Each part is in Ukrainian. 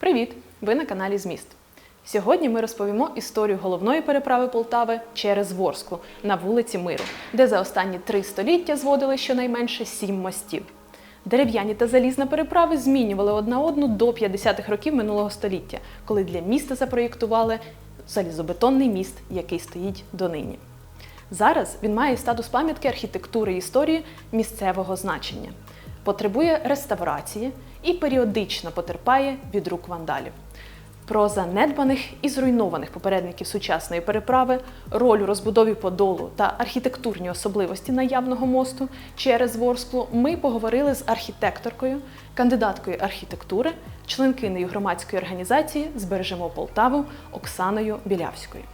Привіт! Ви на каналі Зміст. Сьогодні ми розповімо історію головної переправи Полтави через Ворсклу на вулиці Миру, де за останні три століття зводили щонайменше сім мостів. Дерев'яні та залізна переправи змінювали одна одну до 50-х років минулого століття, коли для міста запроєктували залізобетонний міст, який стоїть донині. Зараз він має статус пам'ятки архітектури і історії місцевого значення, потребує реставрації і періодично потерпає від рук вандалів. Про занедбаних і зруйнованих попередників сучасної переправи, роль у розбудові Подолу та архітектурні особливості наявного мосту через Ворсклу ми поговорили з архітекторкою, кандидаткою архітектури, членкинею громадської організації Збережемо Полтаву Оксаною Білявською.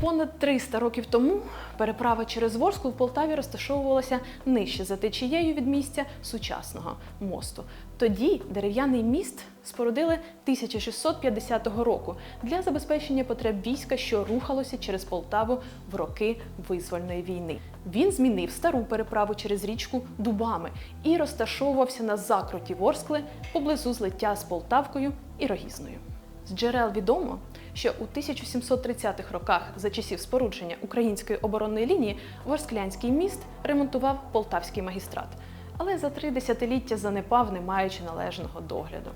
Понад 300 років тому переправа через Ворсклу в Полтаві розташовувалася нижче за течією від місця сучасного мосту. Тоді дерев'яний міст спорудили 1650 року для забезпечення потреб війська, що рухалося через Полтаву в роки визвольної війни. Він змінив стару переправу через річку Дубами і розташовувався на закруті Ворскли поблизу злиття з Полтавкою і Рогізною. З джерел відомо, що у 1730-х роках за часів спорудження української оборонної лінії Ворсклянський міст ремонтував полтавський магістрат, але за три десятиліття занепав, не маючи належного догляду.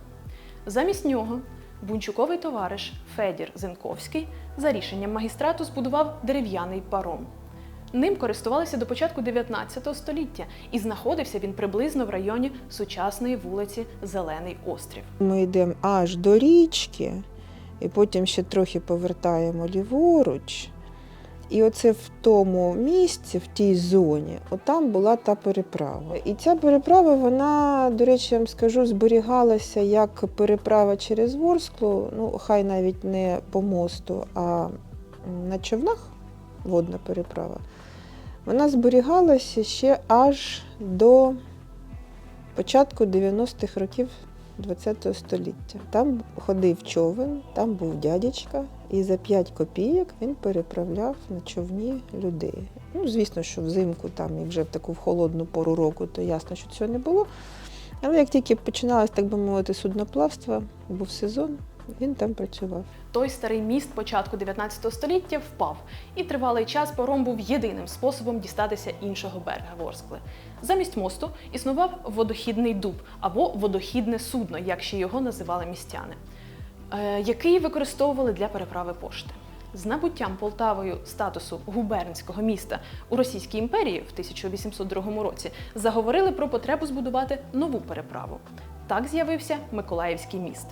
Замість нього бунчуковий товариш Федір Зенковський за рішенням магістрату збудував дерев'яний паром. Ним користувалися до початку 19 століття, і знаходився він приблизно в районі сучасної вулиці Зелений Острів. Ми йдемо аж до річки, і потім ще трохи повертаємо ліворуч. І оце в тому місці, в тій зоні, отам була та переправа. І ця переправа, вона, до речі, я вам скажу, зберігалася як переправа через Ворсклу, ну, хай навіть не по мосту, а на човнах водна переправа. Вона зберігалася ще аж до початку 90-х років ХХ століття. Там ходив човен, там був дядечка, і за 5 копійок він переправляв на човні людей. Ну, звісно, що взимку там і вже в таку холодну пору року, то ясно, що цього не було. Але як тільки починалось, так би мовити, судноплавство, був сезон, він там працював. Той старий міст початку 19 століття впав, і тривалий час паром був єдиним способом дістатися іншого берега Ворскли. Замість мосту існував водохідний дуб або водохідне судно, як ще його називали містяни, е, який використовували для переправи пошти. З набуттям Полтавою статусу губернського міста у Російській імперії в 1802 році заговорили про потребу збудувати нову переправу. Так з'явився Миколаївський міст.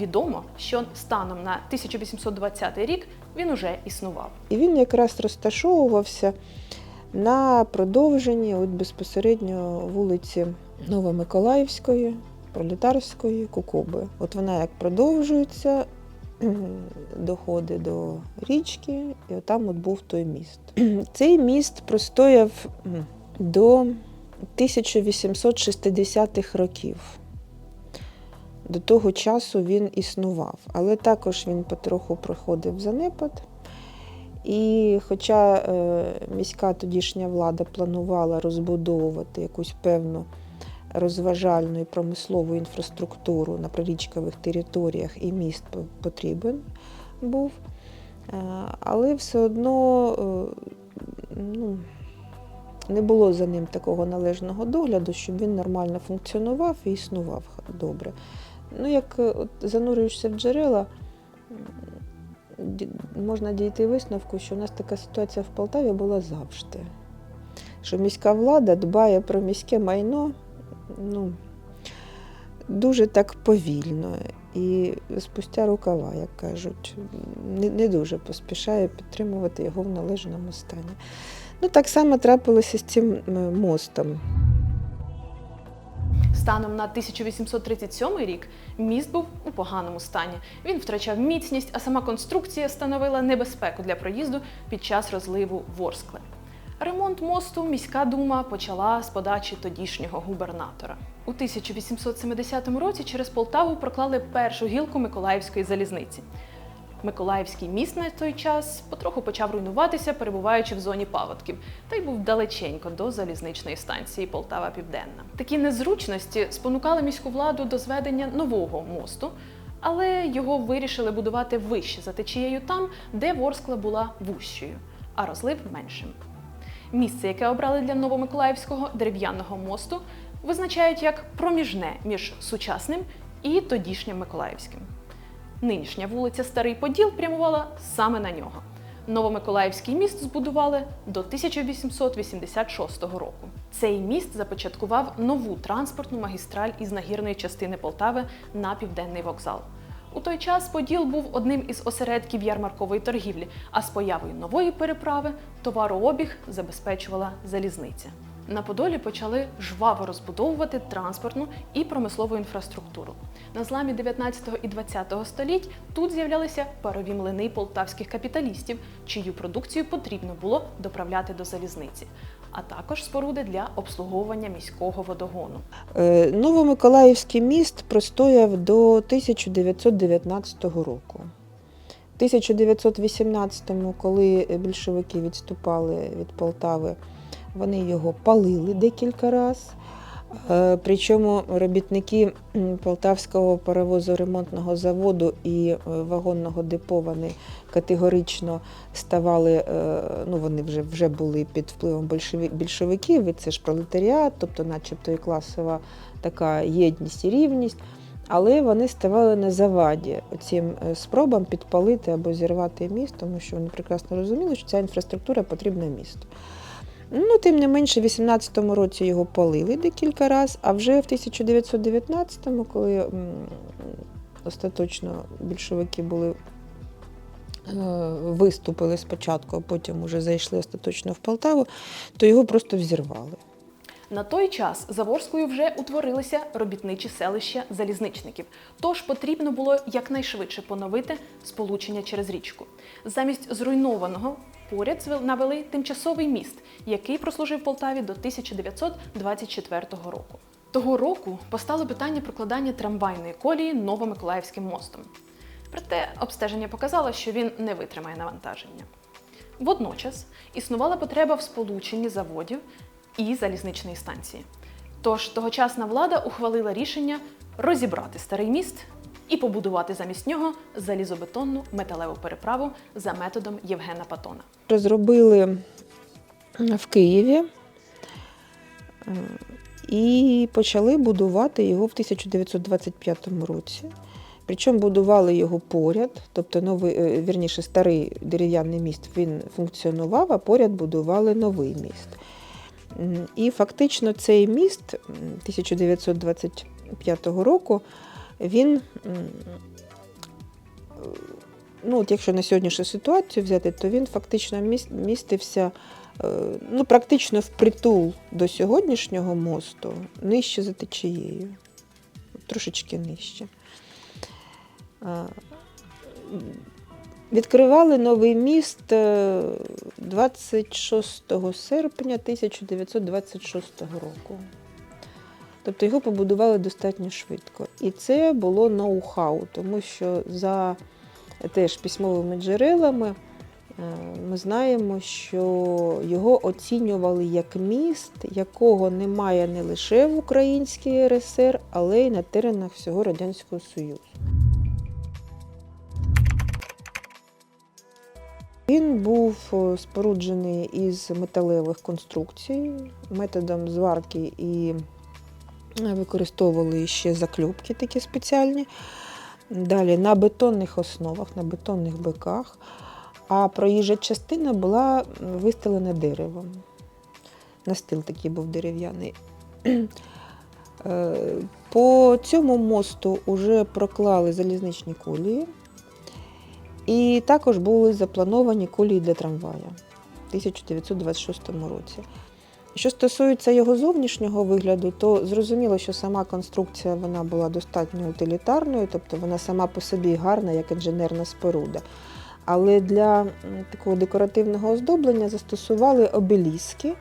Відомо, що станом на 1820 рік він уже існував. І він якраз розташовувався на продовженні от безпосередньо вулиці Новомиколаївської, Пролетарської, Кукуби. От вона як продовжується, доходить до річки, і отам от був той міст. Цей міст простояв до 1860-х років. До того часу він існував, але також він потроху проходив занепад. І хоча е, міська тодішня влада планувала розбудовувати якусь певну розважальну і промислову інфраструктуру на прирічкових територіях, і міст потрібен був, е, але все одно е, ну, не було за ним такого належного догляду, щоб він нормально функціонував і існував добре. Ну, як е, от, занурюєшся в джерела, можна дійти висновку, що у нас така ситуація в Полтаві була завжди. Що міська влада дбає про міське майно ну, дуже так повільно і спустя рукава, як кажуть, не, не дуже поспішає підтримувати його в належному стані. Ну, так само трапилося з цим мостом. Станом на 1837 рік міст був у поганому стані. Він втрачав міцність, а сама конструкція становила небезпеку для проїзду під час розливу Ворскли. Ремонт мосту міська дума почала з подачі тодішнього губернатора. У 1870 році через Полтаву проклали першу гілку Миколаївської залізниці. Миколаївський міст на той час потроху почав руйнуватися, перебуваючи в зоні паводків, та й був далеченько до залізничної станції Полтава Південна. Такі незручності спонукали міську владу до зведення нового мосту, але його вирішили будувати вище за течією там, де Ворскла була вущою, а розлив меншим. Місце, яке обрали для Новомиколаївського дерев'яного мосту, визначають як проміжне між сучасним і тодішнім Миколаївським. Нинішня вулиця Старий Поділ прямувала саме на нього. Новомиколаївський міст збудували до 1886 року. Цей міст започаткував нову транспортну магістраль із нагірної частини Полтави на південний вокзал. У той час Поділ був одним із осередків ярмаркової торгівлі, а з появою нової переправи товарообіг забезпечувала залізниця. На Подолі почали жваво розбудовувати транспортну і промислову інфраструктуру. На зламі 19 і 20 століть тут з'являлися парові млини полтавських капіталістів, чию продукцію потрібно було доправляти до залізниці, а також споруди для обслуговування міського водогону. Е, Новомиколаївський міст простояв до 1919 року. В 1918-му, коли більшовики відступали від Полтави, вони його палили декілька разів. Причому робітники Полтавського паровозоремонтного заводу і е, вагонного депо вони категорично ставали, е, ну вони вже, вже були під впливом більшовиків, і це ж пролетаріат, тобто начебто і класова така єдність і рівність. Але вони ставали на заваді цим е, спробам підпалити або зірвати міст, тому що вони прекрасно розуміли, що ця інфраструктура потрібна місту. Ну, тим не менше, в 18-му році його палили декілька разів, а вже в 1919-му, коли остаточно більшовики були е, виступили спочатку, а потім уже зайшли остаточно в Полтаву, то його просто взірвали. На той час за Ворською вже утворилися робітничі селища залізничників, тож потрібно було якнайшвидше поновити сполучення через річку. Замість зруйнованого поряд навели тимчасовий міст, який прослужив Полтаві до 1924 року. Того року постало питання прокладання трамвайної колії Новомиколаївським мостом. Проте обстеження показало, що він не витримає навантаження. Водночас існувала потреба в сполученні заводів і залізничної станції. Тож тогочасна влада ухвалила рішення розібрати старий міст і побудувати замість нього залізобетонну металеву переправу за методом Євгена Патона. Розробили в Києві е, і почали будувати його в 1925 році. Причому будували його поряд, тобто новий, е, вірніше, старий дерев'яний міст він функціонував, а поряд будували новий міст. І фактично цей міст 1925 року він, е, ну, от якщо на сьогоднішню ситуацію взяти, то він фактично містився е, ну, практично впритул до сьогоднішнього мосту, нижче за течією, трошечки нижче. Відкривали новий міст е, 26 серпня 1926 року. Тобто його побудували достатньо швидко. І це було ноу-хау, тому що за теж письмовими джерелами е, ми знаємо, що його оцінювали як міст, якого немає не лише в Українській РСР, але й на теренах всього Радянського Союзу. Він був е, споруджений із металевих конструкцій методом зварки і використовували ще закльопки такі спеціальні. Далі на бетонних основах, на бетонних биках. А проїжджа частина була вистелена деревом. Настил такий був дерев'яний. Е, По цьому мосту вже проклали залізничні колії. І також були заплановані колії для трамвая в 1926 році. Що стосується його зовнішнього вигляду, то зрозуміло, що сама конструкція вона була достатньо утилітарною, тобто вона сама по собі гарна, як інженерна споруда. Але для такого декоративного оздоблення застосували обеліски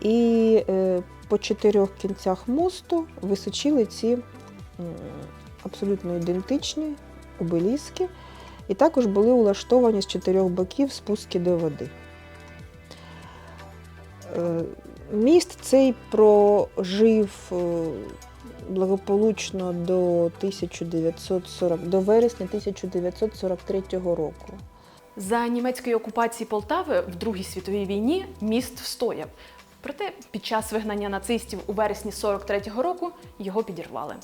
і е, по чотирьох кінцях мосту височили ці абсолютно ідентичні обеліски і також були улаштовані з чотирьох боків спуски до води. Міст цей прожив е, благополучно до 1940, до вересня 1943 року. За німецької окупації Полтави в Другій світовій війні міст встояв. Проте під час вигнання нацистів у вересні 43-го року його підірвали.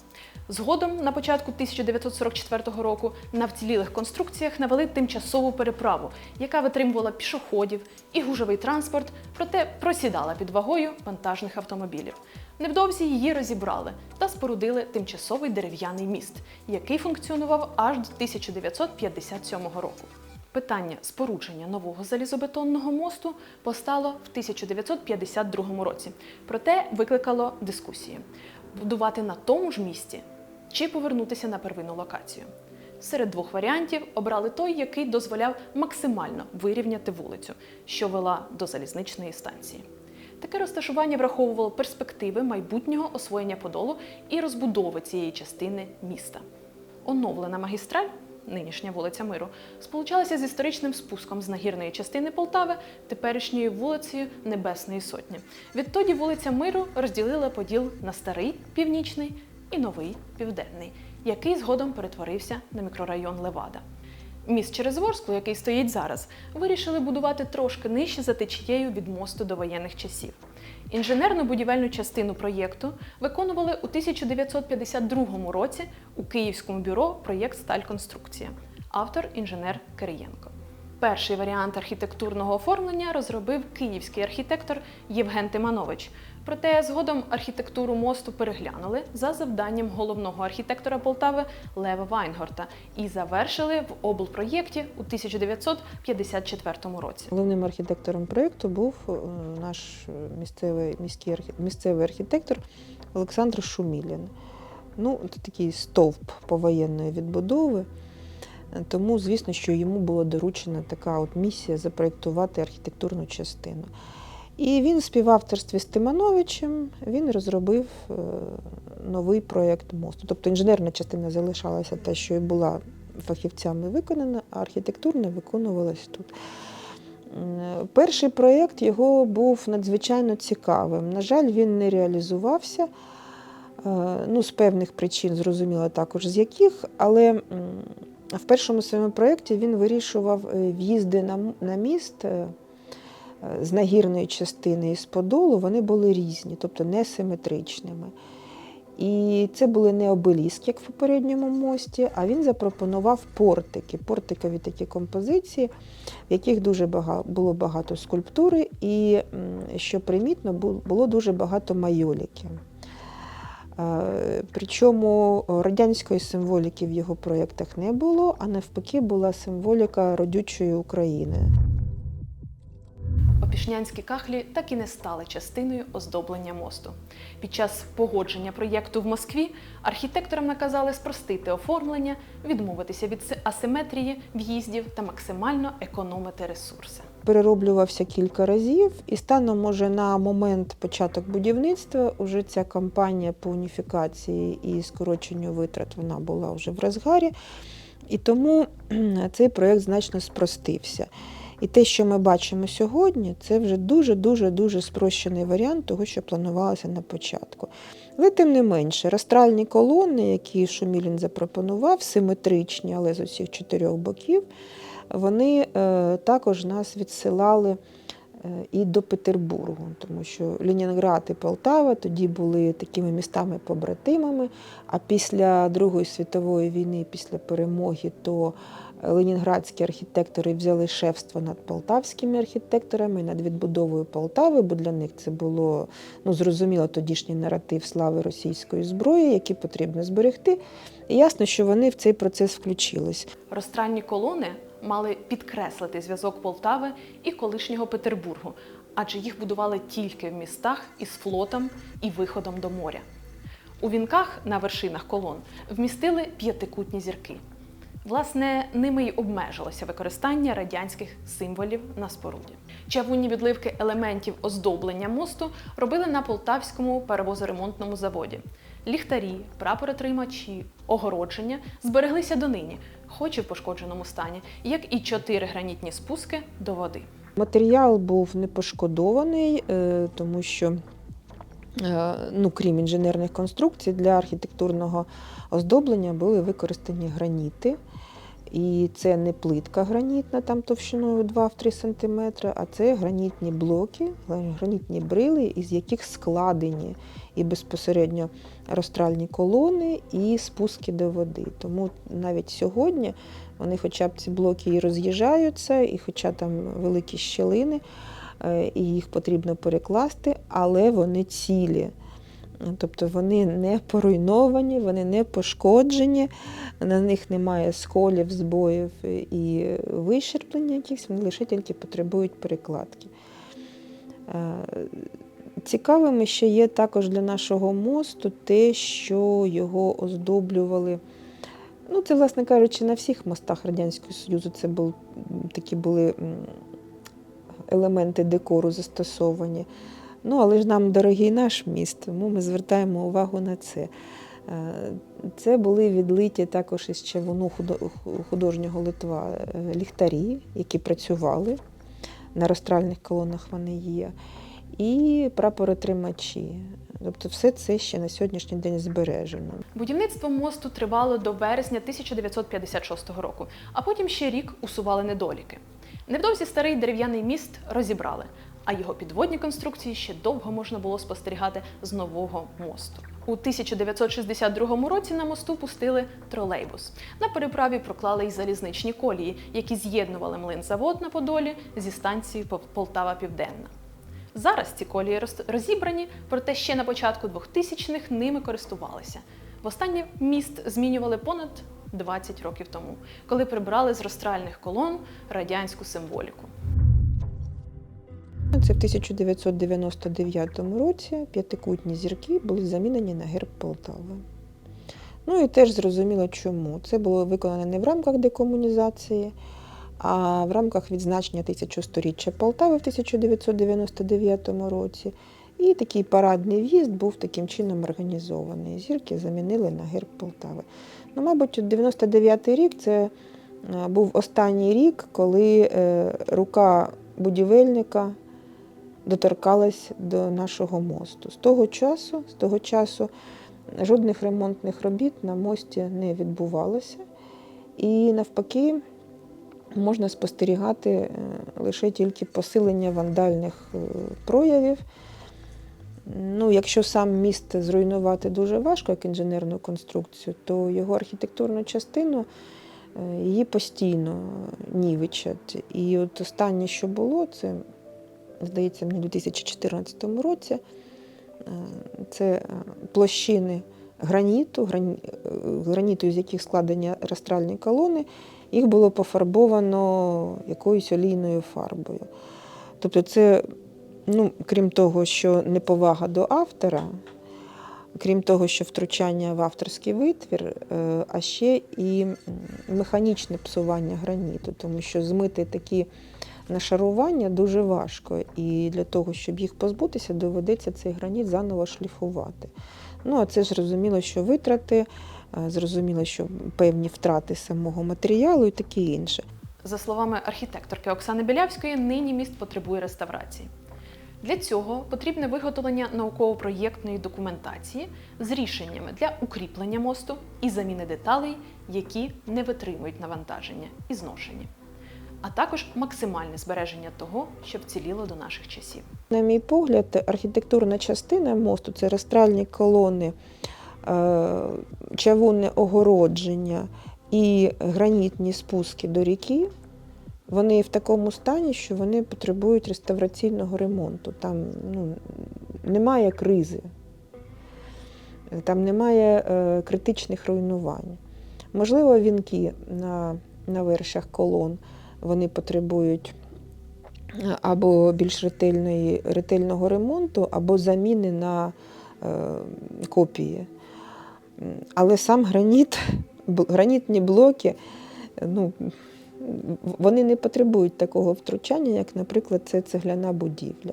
Згодом, на початку 1944 року, на вцілілих конструкціях навели тимчасову переправу, яка витримувала пішоходів і гужовий транспорт, проте просідала під вагою вантажних автомобілів. Невдовзі її розібрали та спорудили тимчасовий дерев'яний міст, який функціонував аж до 1957 року. Питання спорудження нового залізобетонного мосту постало в 1952 році, проте викликало дискусії: будувати на тому ж місці чи повернутися на первинну локацію. Серед двох варіантів обрали той, який дозволяв максимально вирівняти вулицю, що вела до залізничної станції. Таке розташування враховувало перспективи майбутнього освоєння Подолу і розбудови цієї частини міста. Оновлена магістраль, нинішня вулиця Миру, сполучалася з історичним спуском з нагірної частини Полтави, теперішньою вулицею Небесної Сотні. Відтоді вулиця Миру розділила поділ на старий північний і новий південний, який згодом перетворився на мікрорайон Левада. Міст через Ворсклу, який стоїть зараз, вирішили будувати трошки нижче за течією від мосту до воєнних часів. Інженерно-будівельну частину проєкту виконували у 1952 році у Київському бюро проєкт Стальконструкція, автор інженер Кириєнко. Перший варіант архітектурного оформлення розробив київський архітектор Євген Тиманович. Проте згодом архітектуру мосту переглянули за завданням головного архітектора Полтави Лева Вайнгорта і завершили в облпроєкті у 1954 році. Головним архітектором проєкту був е, наш місцевий, міський, місцевий архітектор Олександр Шумілін. Ну, це такий стовп повоєнної відбудови. Тому, звісно, що йому була доручена така от місія запроєктувати архітектурну частину. І він в співавторстві з Тимановичем він розробив е, новий проєкт мосту. Тобто інженерна частина залишалася те, що і була фахівцями виконана, а архітектурна виконувалась тут. Перший проєкт його був надзвичайно цікавим. На жаль, він не реалізувався. Е, Ну, з певних причин, зрозуміло також з яких, але в першому своєму проєкті він вирішував е, в'їзди на, міст е, е, з нагірної частини і з подолу, вони були різні, тобто несиметричними. І це були не обеліски, як в попередньому мості, а він запропонував портики, портикові такі композиції, в яких дуже багато, було багато скульптури, і, що примітно, було дуже багато майоліки. Е, Причому радянської символіки в його проєктах не було, а навпаки була символіка родючої України. Опішнянські кахлі так і не стали частиною оздоблення мосту. Під час погодження проєкту в Москві архітекторам наказали спростити оформлення, відмовитися від асиметрії в'їздів та максимально економити ресурси. Перероблювався кілька разів, і станом може на момент початок будівництва уже ця кампанія по уніфікації і скороченню витрат вона була вже в розгарі. І тому цей проєкт значно спростився. І те, що ми бачимо сьогодні, це вже дуже-дуже дуже спрощений варіант того, що планувалося на початку. Але тим не менше, растральні колони, які Шумілін запропонував, симетричні, але з усіх чотирьох боків, вони е, також нас відсилали е, і до Петербургу, тому що Ленінград і Полтава тоді були такими містами-побратимами. А після Другої світової війни, після перемоги, то ленінградські архітектори взяли шефство над полтавськими архітекторами, над відбудовою Полтави, бо для них це було ну, зрозуміло тодішній наратив слави російської зброї, який потрібно зберегти. І ясно, що вони в цей процес включились. Розстральні колони мали підкреслити зв'язок Полтави і колишнього Петербургу, адже їх будували тільки в містах із флотом і виходом до моря. У вінках на вершинах колон вмістили п'ятикутні зірки. Власне, ними й обмежилося використання радянських символів на споруді. Чавунні відливки елементів оздоблення мосту робили на полтавському паровозоремонтному заводі. Ліхтарі, прапоротримачі, огородження збереглися донині, хоч і в пошкодженому стані, як і чотири гранітні спуски до води. Матеріал був не пошкодований, е, тому що, е, ну, крім інженерних конструкцій, для архітектурного оздоблення були використані граніти. І це не плитка гранітна, там товщиною 2-3 см, а це гранітні блоки, гранітні брили, із яких складені і безпосередньо розстральні колони, і спуски до води. Тому навіть сьогодні вони, хоча б ці блоки і роз'їжджаються, і хоча там великі щілини, е, і їх потрібно перекласти, але вони цілі. Тобто вони не поруйновані, вони не пошкоджені, на них немає сколів, збоїв і вищерплення якихось, вони лише тільки потребують перекладки. Е, Цікавими ще є також для нашого мосту те, що його оздоблювали. Ну, це, власне кажучи, на всіх мостах Радянського Союзу це був, такі були елементи декору застосовані. Ну, але ж нам дорогий наш міст, тому ми звертаємо увагу на це. Е, Це були відлиті також із чавуну художнього Литва е, ліхтарі, які працювали. На розстральних колонах вони є. І прапоротримачі. Тобто все це ще на сьогоднішній день збережено. Будівництво мосту тривало до вересня 1956 року, а потім ще рік усували недоліки. Невдовзі старий дерев'яний міст розібрали, а його підводні конструкції ще довго можна було спостерігати з нового мосту. У 1962 році на мосту пустили тролейбус. На переправі проклали й залізничні колії, які з'єднували млинзавод на Подолі зі станцією Пол- Полтава Південна. Зараз ці колії роз- розібрані, проте ще на початку 2000-х ними користувалися. Востаннє міст змінювали понад 20 років тому, коли прибрали з розстральних колон радянську символіку. Це в 1999 році п'ятикутні зірки були замінені на герб Полтави. Ну і теж зрозуміло чому. Це було виконано не в рамках декомунізації, а в рамках відзначення 1100-річчя Полтави в 1999 році. І такий парадний в'їзд був таким чином організований. Зірки замінили на герб Полтави. Ну, мабуть, 99-й рік це е, був останній рік, коли е, рука будівельника доторкалась до нашого мосту. З того часу, з того часу жодних ремонтних робіт на мості не відбувалося. І навпаки, можна спостерігати е, лише тільки посилення вандальних е, проявів. Ну, якщо сам міст зруйнувати дуже важко, як інженерну конструкцію, то його архітектурну частину е, її постійно нівичать. І от останнє, що було, це, здається, мені у 2014 році, е, це е, площини граніту, грані- е, граніту, з яких складені розстральні колони, їх було пофарбовано якоюсь олійною фарбою. Тобто це, ну, крім того, що неповага до автора, крім того, що втручання в авторський витвір, а ще і механічне псування граніту, тому що змити такі нашарування дуже важко. І для того, щоб їх позбутися, доведеться цей граніт заново шліфувати. Ну, а це зрозуміло, що витрати, е, зрозуміло, що певні втрати самого матеріалу і таке інше. За словами архітекторки Оксани Білявської, нині міст потребує реставрації. Для цього потрібне виготовлення науково-проєктної документації з рішеннями для укріплення мосту і заміни деталей, які не витримують навантаження і зношення, а також максимальне збереження того, що вціліло до наших часів. На мій погляд, архітектурна частина мосту це розстральні колони, е, чавунне огородження і гранітні спуски до ріки. Вони в такому стані, що вони потребують реставраційного ремонту. Там ну, немає кризи, там немає е, критичних руйнувань. Можливо, вінки на, на вершах колон вони потребують або більш ретельної, ретельного ремонту, або заміни на е, копії. Але сам граніт, гранітні блоки, ну, вони не потребують такого втручання, як, наприклад, це цегляна будівля.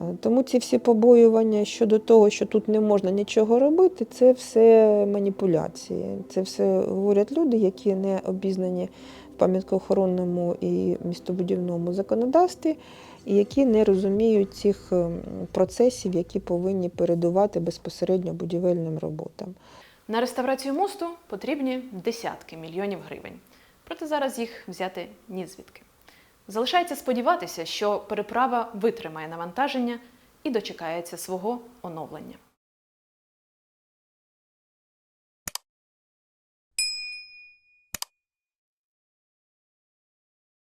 Е, Тому ці всі побоювання щодо того, що тут не можна нічого робити, це все маніпуляції. Це все говорять люди, які не обізнані пам'яткоохоронному і містобудівному законодавстві, і які не розуміють цих ем, процесів, які повинні передувати безпосередньо будівельним роботам. На реставрацію мосту потрібні десятки мільйонів гривень. Проте зараз їх взяти ні звідки. Залишається сподіватися, що переправа витримає навантаження і дочекається свого оновлення.